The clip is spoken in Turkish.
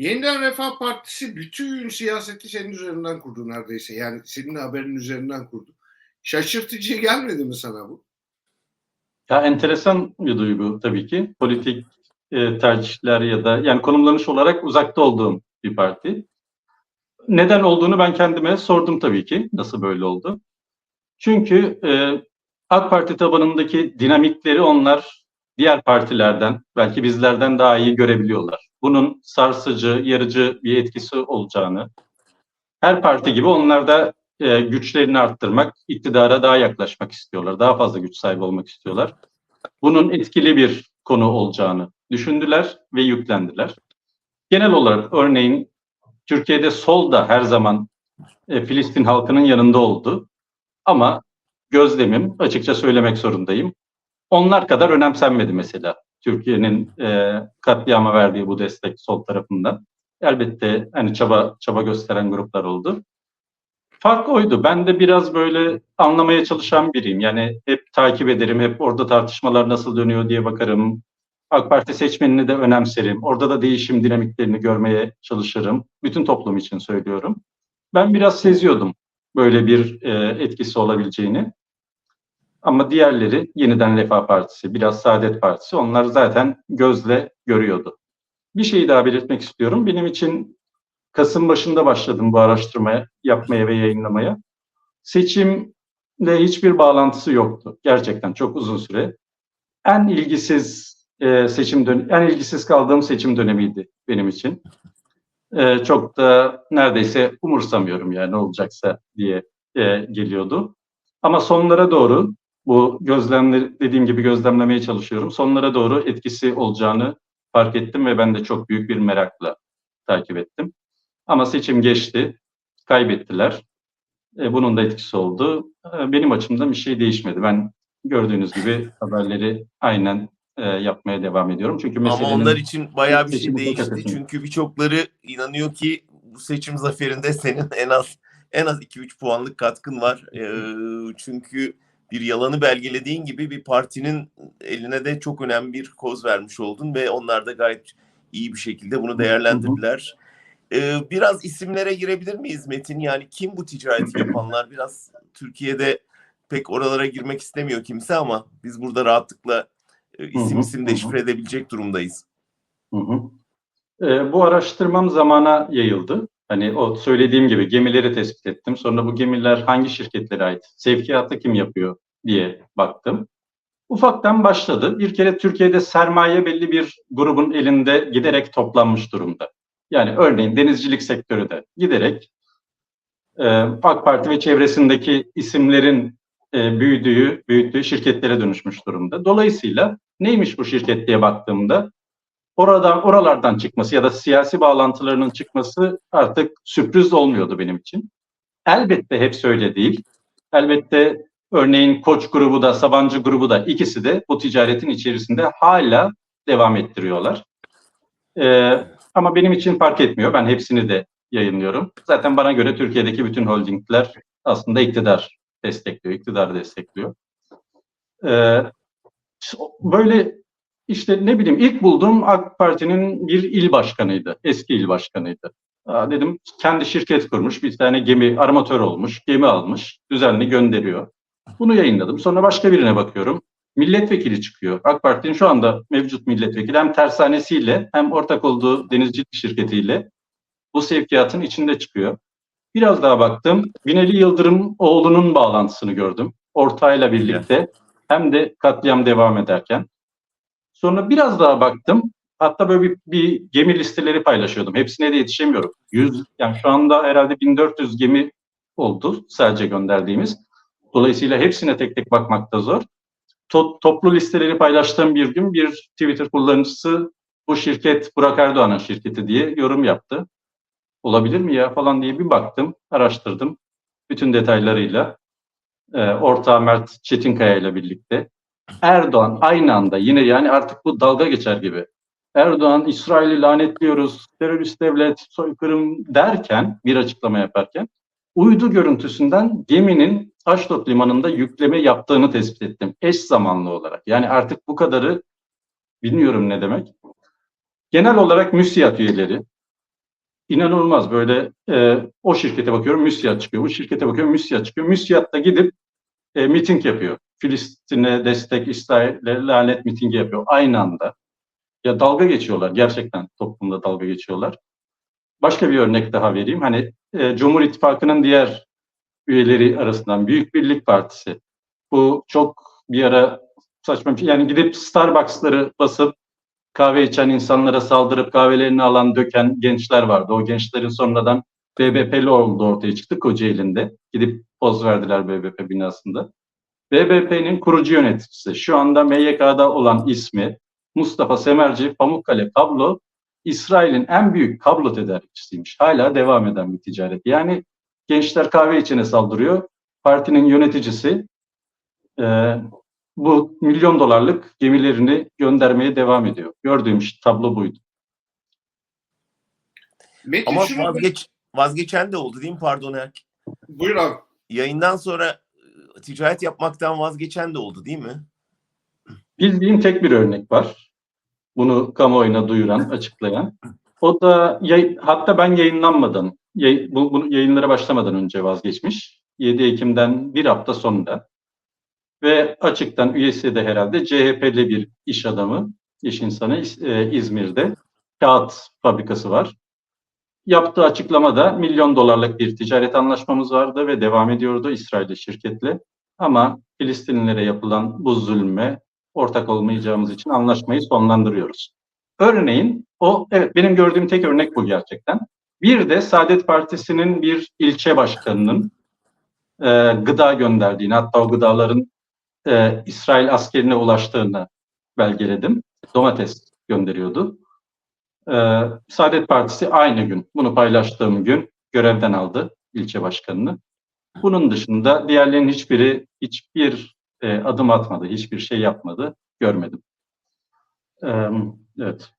Yeniden Refah Partisi bütün siyaseti senin üzerinden kurdu neredeyse. Yani senin haberin üzerinden kurdu. Şaşırtıcı gelmedi mi sana bu? Ya enteresan bir duygu tabii ki. Politik e, tercihler ya da yani konumlanış olarak uzakta olduğum bir parti. Neden olduğunu ben kendime sordum tabii ki. Nasıl böyle oldu? Çünkü e, AK Parti tabanındaki dinamikleri onlar diğer partilerden, belki bizlerden daha iyi görebiliyorlar. Bunun sarsıcı, yarıcı bir etkisi olacağını, her parti gibi onlar da e, güçlerini arttırmak, iktidara daha yaklaşmak istiyorlar, daha fazla güç sahibi olmak istiyorlar. Bunun etkili bir konu olacağını düşündüler ve yüklendiler. Genel olarak örneğin Türkiye'de sol da her zaman e, Filistin halkının yanında oldu. Ama gözlemim açıkça söylemek zorundayım. Onlar kadar önemsenmedi mesela Türkiye'nin e, katliama verdiği bu destek sol tarafından. Elbette hani çaba çaba gösteren gruplar oldu. Fark oydu. Ben de biraz böyle anlamaya çalışan biriyim. Yani hep takip ederim, hep orada tartışmalar nasıl dönüyor diye bakarım. AK Parti seçmenini de önemserim. Orada da değişim dinamiklerini görmeye çalışırım. Bütün toplum için söylüyorum. Ben biraz seziyordum böyle bir e, etkisi olabileceğini. Ama diğerleri yeniden Refah Partisi, biraz Saadet Partisi onlar zaten gözle görüyordu. Bir şeyi daha belirtmek istiyorum. Benim için Kasım başında başladım bu araştırmaya, yapmaya ve yayınlamaya. Seçimle hiçbir bağlantısı yoktu. Gerçekten çok uzun süre. En ilgisiz e, seçim dön en ilgisiz kaldığım seçim dönemiydi benim için. E, çok da neredeyse umursamıyorum yani ne olacaksa diye e, geliyordu. Ama sonlara doğru bu gözlemleri dediğim gibi gözlemlemeye çalışıyorum. Sonlara doğru etkisi olacağını fark ettim ve ben de çok büyük bir merakla takip ettim. Ama seçim geçti, kaybettiler. E, bunun da etkisi oldu. E, benim açımdan bir şey değişmedi. Ben gördüğünüz gibi haberleri aynen e, yapmaya devam ediyorum. Çünkü Ama onlar için bayağı bir şey değişti. Çünkü birçokları inanıyor ki bu seçim zaferinde senin en az en az 2-3 puanlık katkın var. Ee, çünkü bir yalanı belgelediğin gibi bir partinin eline de çok önemli bir koz vermiş oldun ve onlar da gayet iyi bir şekilde bunu değerlendirdiler. Ee, biraz isimlere girebilir miyiz Metin? Yani kim bu ticareti yapanlar? Biraz Türkiye'de pek oralara girmek istemiyor kimse ama biz burada rahatlıkla e, isim isim deşifre edebilecek durumdayız. Hı hı. E, bu araştırmam zamana yayıldı. Hani o söylediğim gibi gemileri tespit ettim. Sonra bu gemiler hangi şirketlere ait, sevkiyatı kim yapıyor diye baktım. Ufaktan başladı. Bir kere Türkiye'de sermaye belli bir grubun elinde giderek toplanmış durumda. Yani örneğin denizcilik sektörü de giderek e, AK Parti ve çevresindeki isimlerin e, büyüdüğü, büyüttüğü şirketlere dönüşmüş durumda. Dolayısıyla neymiş bu şirket diye baktığımda oradan oralardan çıkması ya da siyasi bağlantılarının çıkması artık sürpriz olmuyordu benim için. Elbette hepsi öyle değil. Elbette örneğin Koç grubu da Sabancı grubu da ikisi de bu ticaretin içerisinde hala devam ettiriyorlar. Ee, ama benim için fark etmiyor. Ben hepsini de yayınlıyorum. Zaten bana göre Türkiye'deki bütün holdingler aslında iktidar destekliyor, iktidar destekliyor. Ee, böyle işte ne bileyim ilk bulduğum AK Parti'nin bir il başkanıydı. Eski il başkanıydı. Aa, dedim kendi şirket kurmuş, bir tane gemi armatör olmuş, gemi almış, düzenli gönderiyor. Bunu yayınladım. Sonra başka birine bakıyorum. Milletvekili çıkıyor. AK Parti'nin şu anda mevcut milletvekili hem tersanesiyle hem ortak olduğu denizcilik şirketiyle bu sevkiyatın içinde çıkıyor. Biraz daha baktım. Binali Yıldırım oğlunun bağlantısını gördüm. Ortayla birlikte hem de katliam devam ederken. Sonra biraz daha baktım. Hatta böyle bir, bir gemi listeleri paylaşıyordum. Hepsine de yetişemiyorum. 100 yani şu anda herhalde 1400 gemi oldu sadece gönderdiğimiz. Dolayısıyla hepsine tek tek bakmakta zor. To- toplu listeleri paylaştığım bir gün bir Twitter kullanıcısı bu şirket Burak Erdoğan'ın şirketi diye yorum yaptı. Olabilir mi ya falan diye bir baktım, araştırdım. Bütün detaylarıyla. E, ortağı Mert Çetinkaya ile birlikte. Erdoğan aynı anda yine yani artık bu dalga geçer gibi. Erdoğan İsrail'i lanetliyoruz, terörist devlet, soykırım derken bir açıklama yaparken uydu görüntüsünden geminin Aşdod limanında yükleme yaptığını tespit ettim eş zamanlı olarak. Yani artık bu kadarı bilmiyorum ne demek. Genel olarak müsiyat üyeleri, inanılmaz böyle e, o şirkete bakıyorum müsiyat çıkıyor. Bu şirkete bakıyorum müsiyat çıkıyor. Müsiyat da gidip e, miting yapıyor. Filistin'e destek, İsrail'e lanet mitingi yapıyor aynı anda. Ya dalga geçiyorlar gerçekten toplumda dalga geçiyorlar. Başka bir örnek daha vereyim. Hani e, Cumhur İttifakı'nın diğer üyeleri arasından Büyük Birlik Partisi. Bu çok bir ara saçma bir şey. Yani gidip Starbucks'ları basıp kahve içen insanlara saldırıp kahvelerini alan döken gençler vardı. O gençlerin sonradan BBP'li olduğu ortaya çıktı Kocaeli'nde. Gidip poz verdiler BBP binasında. BBP'nin kurucu yöneticisi şu anda MYK'da olan ismi Mustafa Semerci Pamukkale Kablo İsrail'in en büyük kablo tedarikçisiymiş. Hala devam eden bir ticaret. Yani gençler kahve içene saldırıyor. Partinin yöneticisi e, bu milyon dolarlık gemilerini göndermeye devam ediyor. Gördüğüm işte tablo buydu. Metin Ama şunu- vazgeç, vazgeçen de oldu değil mi? Pardon Erk. Buyur abi. Yayından sonra ticaret yapmaktan vazgeçen de oldu değil mi? Bildiğim tek bir örnek var. Bunu kamuoyuna duyuran, açıklayan. O da yay- hatta ben yayınlanmadan, yay, bu, bunu yayınlara başlamadan önce vazgeçmiş. 7 Ekim'den bir hafta sonra. Ve açıktan üyesi de herhalde CHP'li bir iş adamı, iş insanı e, İzmir'de kağıt fabrikası var. Yaptığı açıklamada milyon dolarlık bir ticaret anlaşmamız vardı ve devam ediyordu İsrail'li şirketle. Ama Filistinlilere yapılan bu zulme ortak olmayacağımız için anlaşmayı sonlandırıyoruz. Örneğin o evet benim gördüğüm tek örnek bu gerçekten. Bir de Saadet Partisi'nin bir ilçe başkanının e, gıda gönderdiğini hatta o gıdaların e, İsrail askerine ulaştığını belgeledim. Domates gönderiyordu. E, Saadet Partisi aynı gün bunu paylaştığım gün görevden aldı ilçe başkanını. Bunun dışında diğerlerinin hiçbiri hiçbir e, adım atmadı, hiçbir şey yapmadı, görmedim. E, evet.